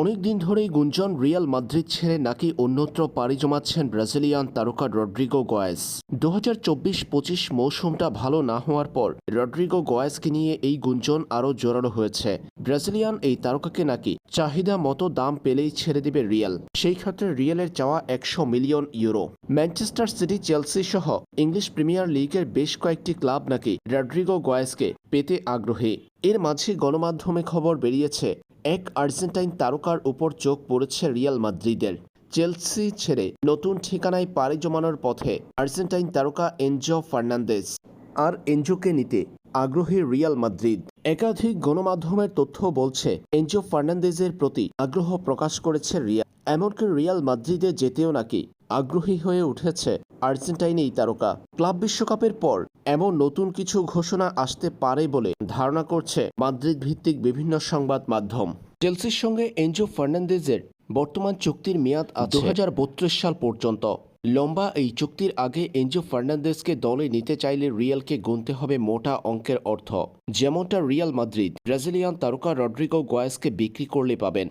অনেকদিন ধরেই গুঞ্জন রিয়াল মাদ্রিদ ছেড়ে নাকি অন্যত্র পাড়ি জমাচ্ছেন ব্রাজিলিয়ান তারকা রড্রিগো গোয়েস। দু হাজার চব্বিশ পঁচিশ মৌসুমটা ভালো না হওয়ার পর রড্রিগো গোয়েসকে নিয়ে এই গুঞ্জন আরও জোরালো হয়েছে। ব্রাজিলিয়ান এই তারকাকে নাকি চাহিদা মতো দাম পেলেই ছেড়ে দেবে রিয়াল। সেই ক্ষেত্রে রিয়ালের চাওয়া একশো million euro. Manchester City, Chelsea সহ ইংলিশ প্রিমিয়ার লিগের বেশ কয়েকটি ক্লাব নাকি রড্রিগো গোয়েসকে পেতে আগ্রহী। এর মাঝে গণমাধ্যমে খবর বেরিয়েছে, এক আর্জেন্টাইন তারকার উপর চোখ পড়েছে রিয়াল মাদ্রিদের। চেলসি ছেড়ে নতুন ঠিকানায় পাড়ি জমানোর পথে আর্জেন্টাইন তারকা এনজো ফার্নান্দেজ। আর এনজোকে নিতে আগ্রহী রিয়াল মাদ্রিদ। একাধিক গণমাধ্যমের তথ্য বলছে, এনজো ফার্নান্দেজের প্রতি আগ্রহ প্রকাশ করেছে রিয়াল এমনকি রিয়াল মাদ্রিদে যেতেও নাকি আগ্রহী হয়ে উঠেছে আর্জেন্টাইন এই তারকা। ক্লাব বিশ্বকাপের পর এমন নতুন কিছু ঘোষণা আসতে পারে বলে ধারণা করছে মাদ্রিদ ভিত্তিক বিভিন্ন সংবাদ মাধ্যম। চেলসির সঙ্গে এনজো ফার্নান্দেজের বর্তমান চুক্তির মেয়াদ দু হাজার বত্রিশ সাল পর্যন্ত। লম্বা এই চুক্তির আগে এনজো ফার্নান্দেজকে দলে নিতে চাইলে রিয়ালকে গুনতে হবে মোটা অঙ্কের অর্থ। যেমনটা রিয়াল মাদ্রিদ ব্রাজিলিয়ান তারকা রড্রিগো গোয়েসকে বিক্রি করলে পাবেন।